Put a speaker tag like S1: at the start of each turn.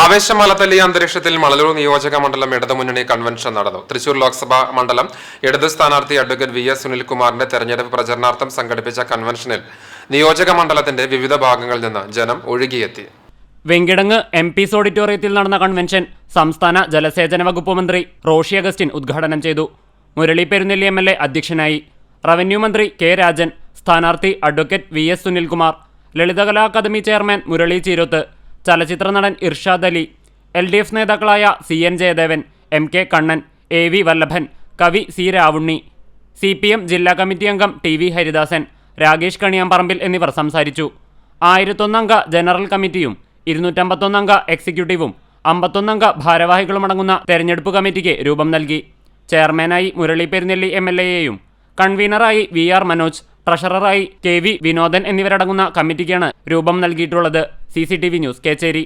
S1: ആവേശമാല തല്ലിയ അന്തരീക്ഷത്തിൽ മണലൂർ നിയോജക മണ്ഡലം ഇടതുമുന്നണി കൺവെൻഷൻ നടന്നു. തൃശൂർ ലോക്സഭാ മണ്ഡലം ഇടത് സ്ഥാനാർത്ഥി അഡ്വക്കേറ്റ് വി എസ് സുനിൽകുമാറിന്റെ തെരഞ്ഞെടുപ്പ് പ്രചരണാർത്ഥം സംഘടിപ്പിച്ച കൺവെൻഷനിൽ നിയോജക മണ്ഡലത്തിന്റെ വിവിധ ഭാഗങ്ങളിൽ നിന്ന് ജനം ഒഴുകിയെത്തി.
S2: വെങ്കിടങ്ങ് എം പി ഓഡിറ്റോറിയത്തിൽ നടന്ന കൺവെൻഷൻ സംസ്ഥാന ജലസേചന വകുപ്പ് മന്ത്രി റോഷി അഗസ്റ്റിൻ ഉദ്ഘാടനം ചെയ്തു. Murali Perunnelly M L A അധ്യക്ഷനായി. റവന്യൂ മന്ത്രി കെ രാജൻ സ്ഥാനാർത്ഥി advocate V S Sunilkumar Lalithakala academy chairman Murali Cheeroth ചലച്ചിത്ര നടൻ Irshad Ali L D F നേതാക്കളായ C N Jayadevan M K Kannan A V Vallabhan കവി C Ravunni C P M ജില്ലാ committee അംഗം T V Haridasan Rakesh Kaniyamparambil എന്നിവർ സംസാരിച്ചു. ആയിരത്തൊന്നംഗ general കമ്മിറ്റിയും ഇരുന്നൂറ്റമ്പത്തൊന്നംഗ എക്സിക്യൂട്ടീവും അമ്പത്തൊന്നംഗ ഭാരവാഹികളുമടങ്ങുന്ന തെരഞ്ഞെടുപ്പ് കമ്മിറ്റിക്ക് രൂപം നൽകി. ചെയർമാനായി മുരളി പെരുന്നെല്ലി എം എൽ എയെയും കൺവീനറായി വി ആർ മനോജ് ട്രഷററായി കെ വി വിനോദൻ എന്നിവരടങ്ങുന്ന കമ്മിറ്റിക്കാണ് രൂപം നൽകിയിട്ടുള്ളത്. C news Kecheri